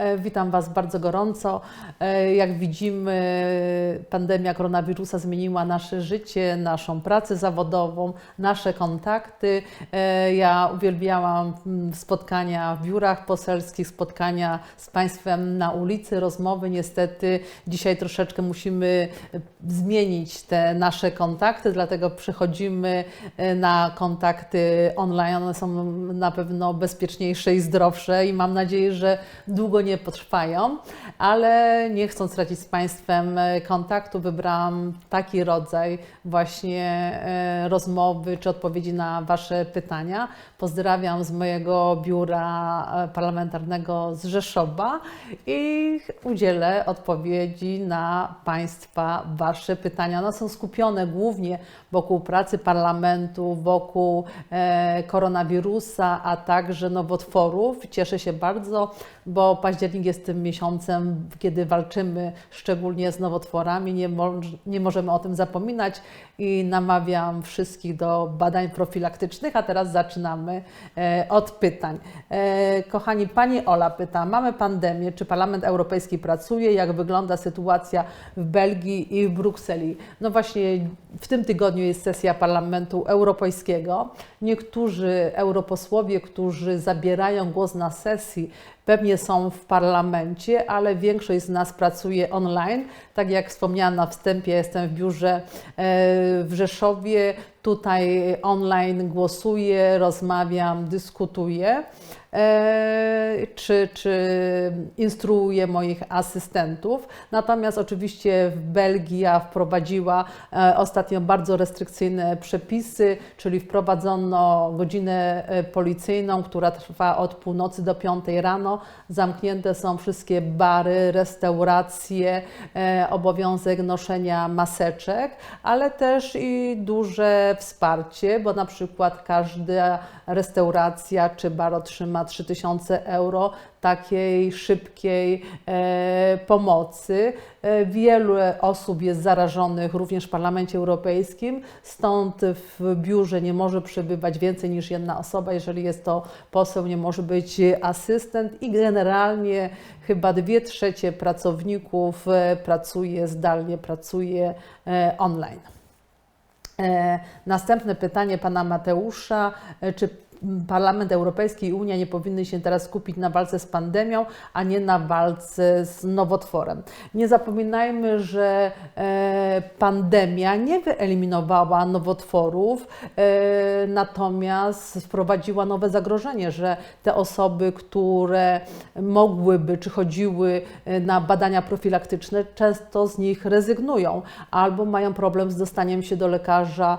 E, Witam Was bardzo gorąco. E, Jak widzimy, pandemia koronawirusa zmieniła nasze życie, naszą pracę zawodową, nasze kontakty. E, Ja uwielbiałam mm, spotkania w biurach poselskich, spotkania z Państwem na ulicy, rozmowy. Niestety dzisiaj troszeczkę musimy zmienić te nasze kontakty, dlatego przechodzimy na kontakty online. One są na pewno bezpieczniejsze i zdrowsze i mam nadzieję, że długo nie potrwają, ale nie chcąc stracić z Państwem e, kontaktu, wybrałam taki rodzaj właśnie e, rozmowy czy odpowiedzi na Wasze pytania. Pozdrawiam z mojego biura e, parlamentarnego z Rzeszowa i udzielę odpowiedzi na Państwa Wasze pytania. One są skupione głównie wokół pracy parlamentu, wokół koronawirusa, a także nowotworów. Cieszę się bardzo, bo październik jest tym miesiącem, kiedy walczymy szczególnie z nowotworami. Nie, mo nie możemy o tym zapominać i namawiam wszystkich do badań profilaktycznych, a teraz zaczynamy e, od pytań. E, kochani, Pani Ola pyta, mamy pandemię, czy Parlament Europejski pracuje, jak wygląda sytuacja w Belgii i w Brukseli? No właśnie w tym tygodniu jest sesja Parlamentu Europejskiego. Niektórzy europosłowie, którzy zabierają głos na sesji, pewnie są w parlamencie, ale większość z nas pracuje online. Tak jak wspomniałam na wstępie, jestem w biurze e, w Rzeszowie. Tutaj online głosuję, rozmawiam, dyskutuję. E, czy, czy instruuję moich asystentów. Natomiast oczywiście Belgia wprowadziła e, ostatnio bardzo restrykcyjne przepisy, czyli wprowadzono godzinę e, policyjną, która trwa od północy do 5 rano. Zamknięte są wszystkie bary, restauracje, obowiązek noszenia maseczek, ale też i duże wsparcie, bo na przykład każda restauracja czy bar otrzyma 3000 euro takiej szybkiej e, pomocy. E, wielu osób jest zarażonych również w Parlamencie Europejskim, stąd w biurze nie może przebywać więcej niż jedna osoba. Jeżeli jest to poseł, nie może być asystent i generalnie chyba dwie trzecie pracowników e, pracuje zdalnie, pracuje online. Następne pytanie pana Mateusza. Czy Parlament Europejski i Unia nie powinny się teraz skupić na walce z pandemią, a nie na walce z nowotworem? Nie zapominajmy, że e, pandemia nie wyeliminowała nowotworów, e, natomiast wprowadziła nowe zagrożenie, że te osoby, które mogłyby czy chodziły e, na badania profilaktyczne, często z nich rezygnują albo mają problem z dostaniem się do lekarza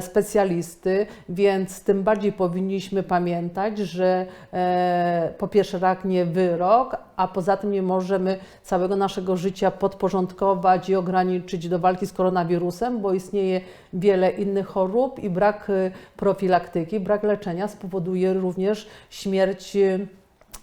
specjalisty, więc tym bardziej powinniśmy pamiętać, że e, po pierwsze rak nie wyrok, a poza tym nie możemy całego naszego życia podporządkować i ograniczyć do walki z koronawirusem, bo istnieje wiele innych chorób i brak e, profilaktyki, brak leczenia spowoduje również śmierć.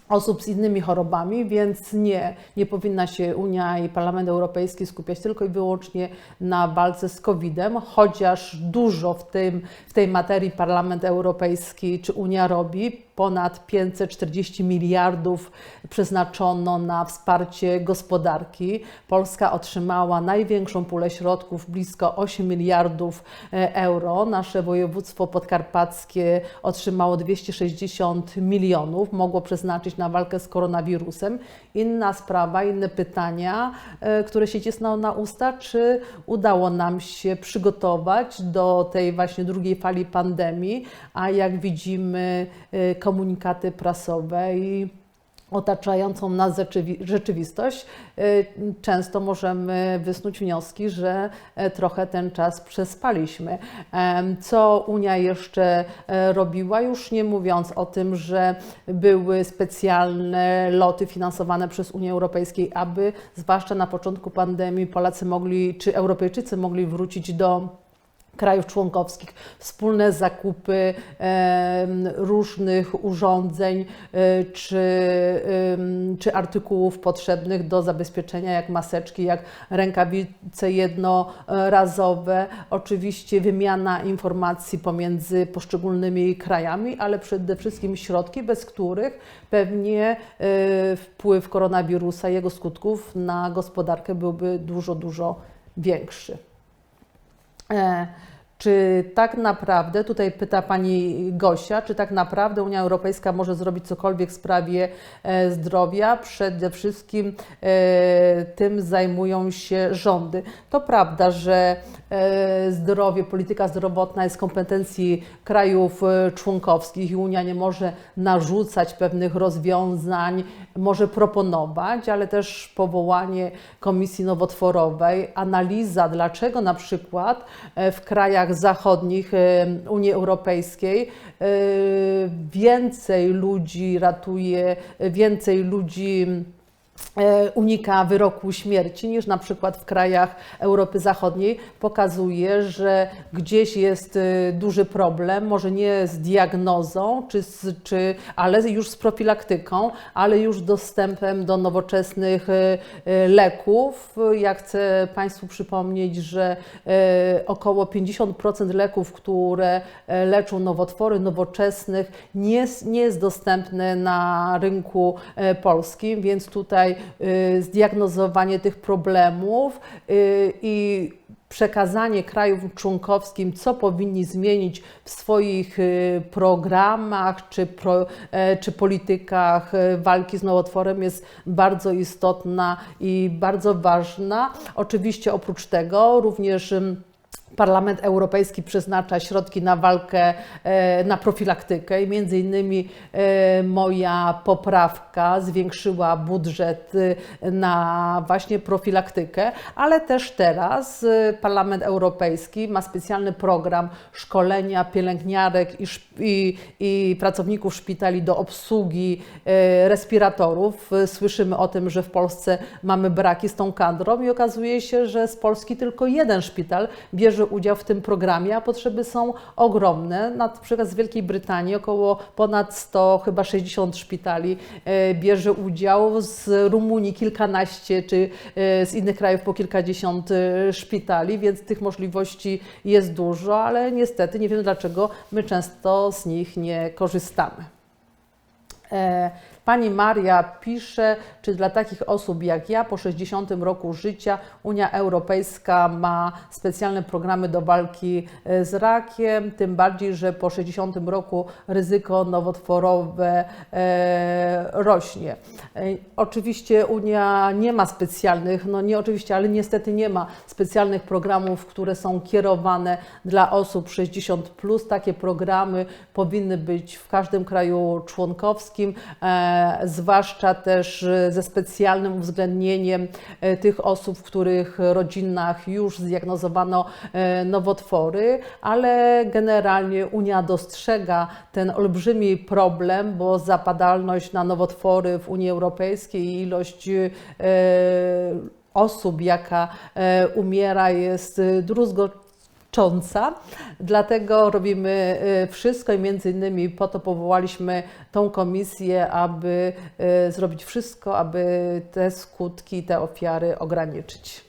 Osób z innymi chorobami, więc nie, nie powinna się Unia i Parlament Europejski skupiać tylko i wyłącznie na walce z COVID-em, chociaż dużo w, tym, w tej materii Parlament Europejski czy Unia robi. Ponad 540 miliardów przeznaczono na wsparcie gospodarki. Polska otrzymała największą pulę środków, blisko 8 miliardów e, euro. Nasze województwo podkarpackie otrzymało 260 milionów, mogło przeznaczyć na walkę z koronawirusem. Inna sprawa, inne pytania, e, które się cisną na usta, czy udało nam się przygotować do tej właśnie drugiej fali pandemii, a jak widzimy e, komunikaty prasowe i otaczającą nas rzeczywi- rzeczywistość, y, często możemy wysnuć wnioski, że e, trochę ten czas przespaliśmy. Co Unia jeszcze e, robiła, już nie mówiąc o tym, że były specjalne loty finansowane przez Unię Europejską, aby zwłaszcza na początku pandemii Polacy mogli, czy Europejczycy mogli wrócić do krajów członkowskich, wspólne zakupy różnych urządzeń e, czy, czy artykułów potrzebnych do zabezpieczenia, jak maseczki, jak rękawice jednorazowe. Oczywiście wymiana informacji pomiędzy poszczególnymi krajami, ale przede wszystkim środki, bez których pewnie e, wpływ koronawirusa, jego skutków na gospodarkę byłby dużo, dużo większy. E, Czy tak naprawdę, tutaj pyta pani Gosia, czy tak naprawdę Unia Europejska może zrobić cokolwiek w sprawie e, zdrowia? Przede wszystkim e, tym zajmują się rządy. To prawda, że e, zdrowie, polityka zdrowotna jest kompetencji krajów członkowskich i Unia nie może narzucać pewnych rozwiązań, może proponować, ale też powołanie komisji nowotworowej, analiza, dlaczego na przykład w krajach zachodnich e, Unii Europejskiej więcej ludzi ratuje, więcej ludzi unika wyroku śmierci niż na przykład w krajach Europy Zachodniej, pokazuje, że gdzieś jest e, duży problem, może nie z diagnozą, czy, czy, ale już z profilaktyką, ale już dostępem do nowoczesnych e, e, leków. Ja chcę Państwu przypomnieć, że e, około 50% leków, które e, leczą nowotwory nowoczesnych, nie, jest- nie jest dostępne na rynku e, polskim, więc tutaj y, zdiagnozowanie tych problemów y, i przekazanie krajów członkowskim, co powinni zmienić w swoich y, programach czy, pro, e, czy politykach e, walki z nowotworem jest bardzo istotna i bardzo ważna. Oczywiście oprócz tego również Parlament Europejski przeznacza środki na walkę, e, na profilaktykę i między innymi e, moja poprawka zwiększyła budżet e, na właśnie profilaktykę, ale też teraz Parlament Europejski ma specjalny program szkolenia pielęgniarek i, i, i pracowników szpitali do obsługi respiratorów. Słyszymy o tym, że w Polsce mamy braki z tą kadrą i okazuje się, że z Polski tylko jeden szpital bierze udział w tym programie, a potrzeby są ogromne. Na przykład z Wielkiej Brytanii około ponad 100, chyba 60 szpitali e, bierze udział, z Rumunii kilkanaście, czy e, z innych krajów po kilkadziesiąt e, szpitali, więc tych możliwości jest dużo, ale niestety nie wiem dlaczego my często z nich nie korzystamy. Pani Maria pisze, czy dla takich osób jak ja po 60 roku życia Unia Europejska ma specjalne programy do walki e, z rakiem, tym bardziej, że po 60 roku ryzyko nowotworowe e, rośnie. E, Oczywiście Unia nie ma specjalnych, no nie oczywiście, ale niestety nie ma specjalnych programów, które są kierowane dla osób 60. Takie programy powinny być w każdym kraju członkowskim, zwłaszcza też e, ze specjalnym uwzględnieniem e, tych osób, w których rodzinach już zdiagnozowano e, nowotwory, ale generalnie Unia dostrzega ten olbrzymi problem, bo zapadalność na nowotwory w Unii Europejskiej i ilość osób, jaka umiera, jest e, druzgocząca. Dlatego robimy e, wszystko i między innymi po to powołaliśmy tą komisję, aby e, zrobić wszystko, aby te skutki, te ofiary ograniczyć.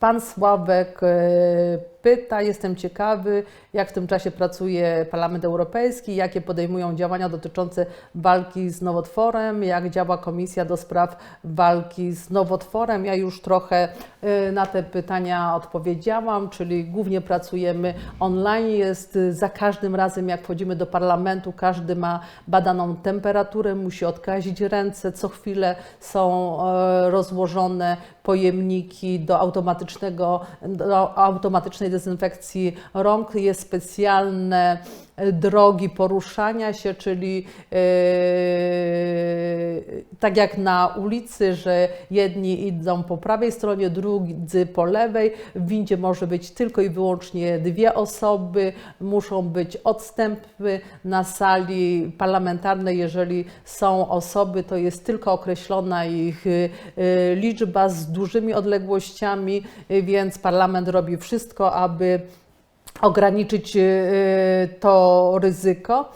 Pan Sławek e, pyta, jestem ciekawy, jak w tym czasie pracuje Parlament Europejski, jakie podejmują działania dotyczące walki z nowotworem, jak działa Komisja do spraw walki z nowotworem. Ja już trochę e, na te pytania odpowiedziałam, czyli głównie pracujemy online. Jest e, za każdym razem, jak wchodzimy do parlamentu, każdy ma badaną temperaturę, musi odkazić ręce. Co chwilę są e, rozłożone pojemniki do automatycznego, do automatycznej dezynfekcji rąk. Jest specjalne drogi poruszania się, czyli e, tak jak na ulicy, że jedni idą po prawej stronie, drudzy po lewej. W windzie może być tylko i wyłącznie dwie osoby, muszą być odstępy na sali parlamentarnej. Jeżeli są osoby, to jest tylko określona ich liczba z dużymi odległościami, więc parlament robi wszystko, aby ograniczyć y, to ryzyko.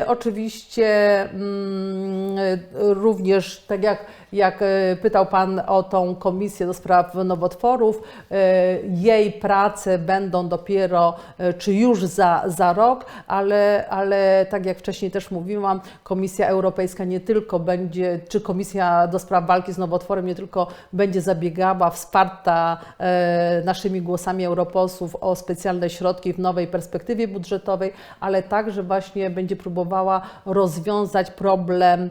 Y, oczywiście mm, również, tak jak jak e, pytał Pan o tą komisję do spraw nowotworów, e, jej prace będą dopiero, e, czy już za, za rok, ale, ale tak jak wcześniej też mówiłam, Komisja Europejska nie tylko będzie, czy Komisja do spraw walki z nowotworem nie tylko będzie zabiegała, wsparta naszymi głosami europosłów o specjalne środki w nowej perspektywie budżetowej, ale także właśnie będzie próbowała rozwiązać problem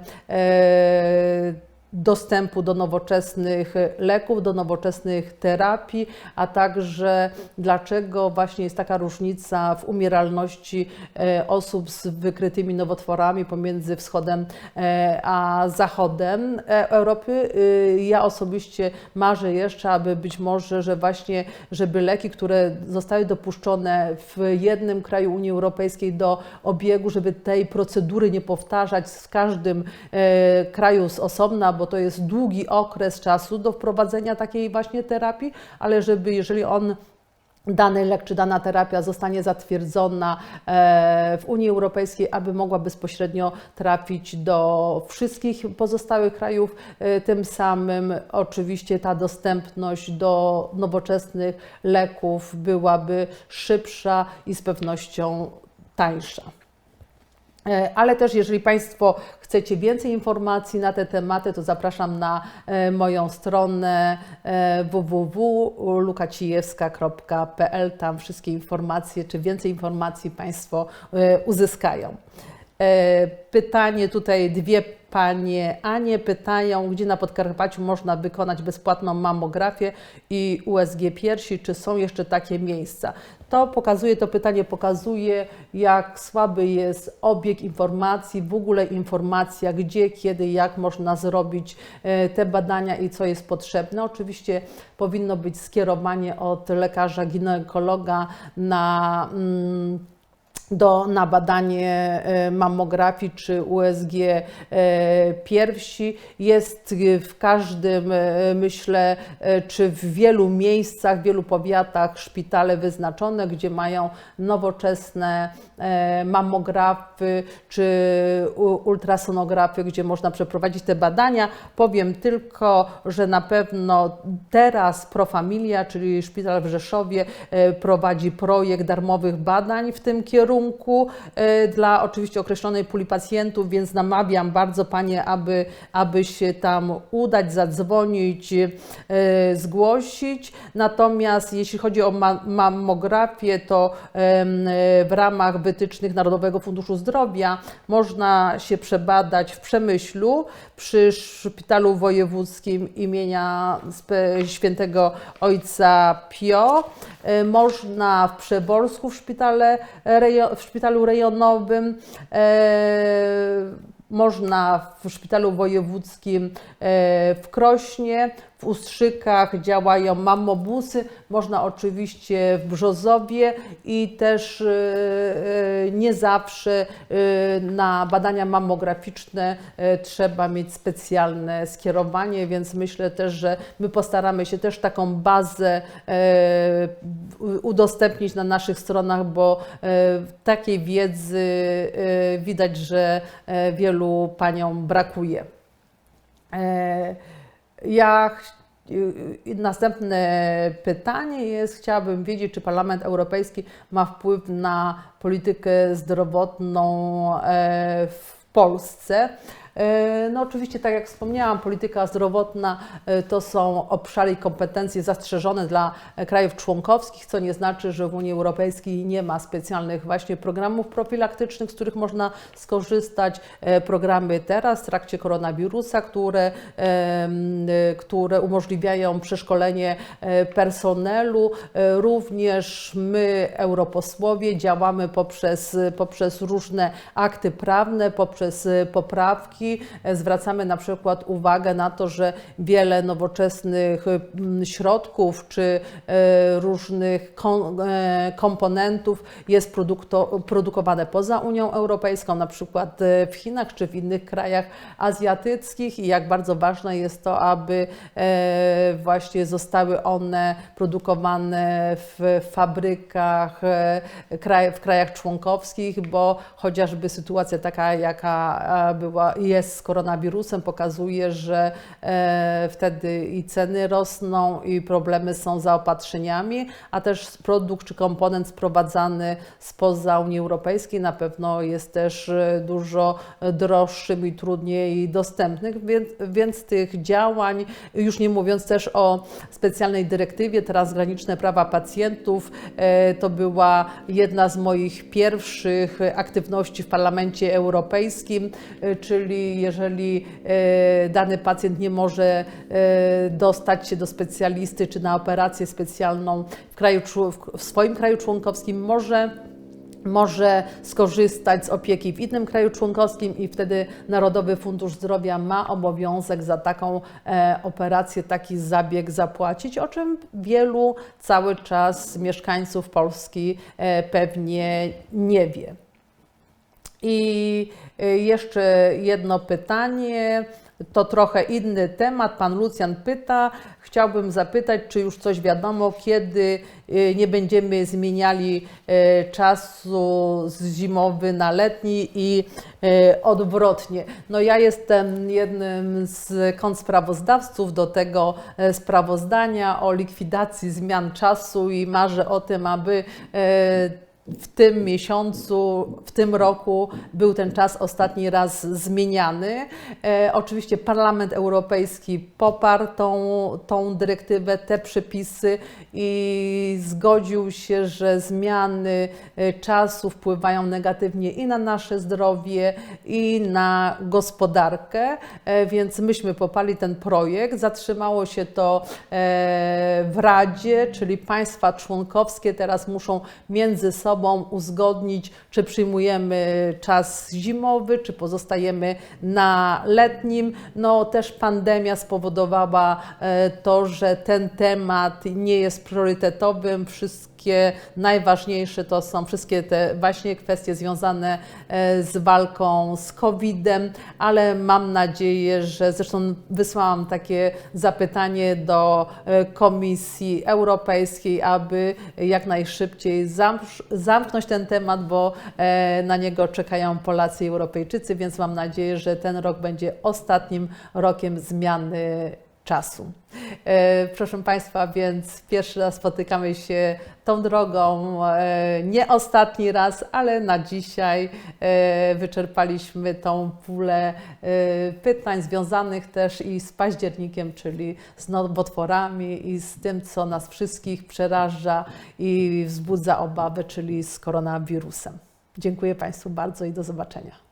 dostępu do nowoczesnych leków, do nowoczesnych terapii, a także dlaczego właśnie jest taka różnica w umieralności e, osób z wykrytymi nowotworami pomiędzy wschodem e, a zachodem e, Europy. Ja osobiście marzę jeszcze, aby być może, że właśnie, żeby leki, które zostały dopuszczone w jednym kraju Unii Europejskiej do obiegu, żeby tej procedury nie powtarzać w każdym kraju z osobna, bo bo to jest długi okres czasu do wprowadzenia takiej właśnie terapii, ale żeby jeżeli on dany lek czy dana terapia zostanie zatwierdzona e, w Unii Europejskiej, aby mogła bezpośrednio trafić do wszystkich pozostałych krajów. E, tym samym oczywiście ta dostępność do nowoczesnych leków byłaby szybsza i z pewnością tańsza. E, ale też, jeżeli Państwo chcecie więcej informacji na te tematy, to zapraszam na e, moją stronę e, www.lukacijewska.pl. Tam wszystkie informacje, czy więcej informacji Państwo uzyskają. Pytanie tutaj dwie panie Anie pytają, gdzie na Podkarpaciu można wykonać bezpłatną mammografię i USG piersi, czy są jeszcze takie miejsca. To pokazuje, to pytanie pokazuje, jak słaby jest obieg informacji, w ogóle informacja, gdzie, kiedy, jak można zrobić e, te badania i co jest potrzebne. Oczywiście powinno być skierowanie od lekarza ginekologa na mm, do, na badanie e, mammografii czy USG e, piersi. Jest w każdym, e, myślę, czy w wielu miejscach, w wielu powiatach szpitale wyznaczone, gdzie mają nowoczesne mammografy czy ultrasonografy, gdzie można przeprowadzić te badania. Powiem tylko, że na pewno teraz Profamilia, czyli szpital w Rzeszowie, prowadzi projekt darmowych badań w tym kierunku kierunku e, dla oczywiście określonej puli pacjentów, więc namawiam bardzo Panie, aby, aby się tam udać, zadzwonić, e, zgłosić. Natomiast jeśli chodzi o mammografię, to w ramach wytycznych Narodowego Funduszu Zdrowia można się przebadać w Przemyślu przy Szpitalu Wojewódzkim imienia świętego Ojca Pio. E, można w Przeworsku w, szpitale, w szpitalu rejonowym e, można w szpitalu wojewódzkim e, w Krośnie, w Ustrzykach działają mammobusy, można oczywiście w Brzozowie i też e, e, nie zawsze na badania mammograficzne trzeba mieć specjalne skierowanie, więc myślę też, że my postaramy się też taką bazę udostępnić na naszych stronach, bo takiej wiedzy widać, że wielu paniom brakuje. Ja Następne pytanie jest, chciałabym wiedzieć, czy Parlament Europejski ma wpływ na politykę zdrowotną e, w Polsce. E, No oczywiście, tak jak wspomniałam, polityka zdrowotna e, to są obszary i kompetencje zastrzeżone dla e, krajów członkowskich, co nie znaczy, że w Unii Europejskiej nie ma specjalnych właśnie programów profilaktycznych, z których można skorzystać. Programy teraz w trakcie koronawirusa, które, które umożliwiają przeszkolenie personelu. Również my, europosłowie, działamy poprzez, poprzez różne akty prawne, poprzez poprawki. E, Zwracamy na przykład uwagę na to, że wiele nowoczesnych mm, środków czy e, różnych e, komponentów jest produkowane poza Unią Europejską, na przykład w Chinach czy w innych krajach azjatyckich. I jak bardzo ważne jest to, aby właśnie zostały one produkowane w fabrykach w krajach członkowskich, bo chociażby sytuacja taka, jaka była, jest z koronawirusem, pokazuje, że e, wtedy i ceny rosną, i problemy są z zaopatrzeniami, a też produkt czy komponent sprowadzany spoza Unii Europejskiej na pewno jest też e, dużo droższym i trudniej dostępnych, więc, więc tych działań, już nie mówiąc też o specjalnej dyrektywie transgraniczne prawa pacjentów, e, to była jedna z moich pierwszych aktywności w Parlamencie Europejskim, e, jeżeli e, dany pacjent nie może e, dostać się do specjalisty czy na operację specjalną w, kraju, w- swoim kraju członkowskim, może może skorzystać z opieki w innym kraju członkowskim i wtedy Narodowy Fundusz Zdrowia ma obowiązek za taką e, operację, taki zabieg zapłacić, o czym wielu cały czas mieszkańców Polski pewnie nie wie. I y, jeszcze jedno pytanie. To trochę inny temat. Pan Lucjan pyta, chciałbym zapytać, czy już coś wiadomo, kiedy y, nie będziemy zmieniali y, czasu z zimowy na letni i odwrotnie. No ja jestem jednym z konsprawozdawców do tego e, sprawozdania o likwidacji zmian czasu i marzę o tym, aby e, w tym miesiącu, w tym roku był ten czas ostatni raz zmieniany. E, oczywiście Parlament Europejski poparł tą, tą dyrektywę, te przepisy i zgodził się, że zmiany e, czasu wpływają negatywnie i na nasze zdrowie, i na gospodarkę, e, więc myśmy poparli ten projekt. Zatrzymało się to e, w Radzie, czyli państwa członkowskie teraz muszą między sobą uzgodnić, czy przyjmujemy czas zimowy, czy pozostajemy na letnim. No też pandemia spowodowała e, to, że ten temat nie jest priorytetowym. Wszystkie najważniejsze to są wszystkie te właśnie kwestie związane e, z walką z COVID-em, ale mam nadzieję, że zresztą wysłałam takie zapytanie do e, Komisji Europejskiej, aby jak najszybciej zamrz- zamknąć ten temat, bo e, na niego czekają Polacy i Europejczycy, więc mam nadzieję, że ten rok będzie ostatnim rokiem zmiany czasu. E, Proszę Państwa, więc pierwszy raz spotykamy się tą drogą, e, nie ostatni raz, ale na dzisiaj e, wyczerpaliśmy tą pulę pytań związanych też i z październikiem, czyli z nowotworami i z tym, co nas wszystkich przeraża i wzbudza obawy, czyli z koronawirusem. Dziękuję Państwu bardzo i do zobaczenia.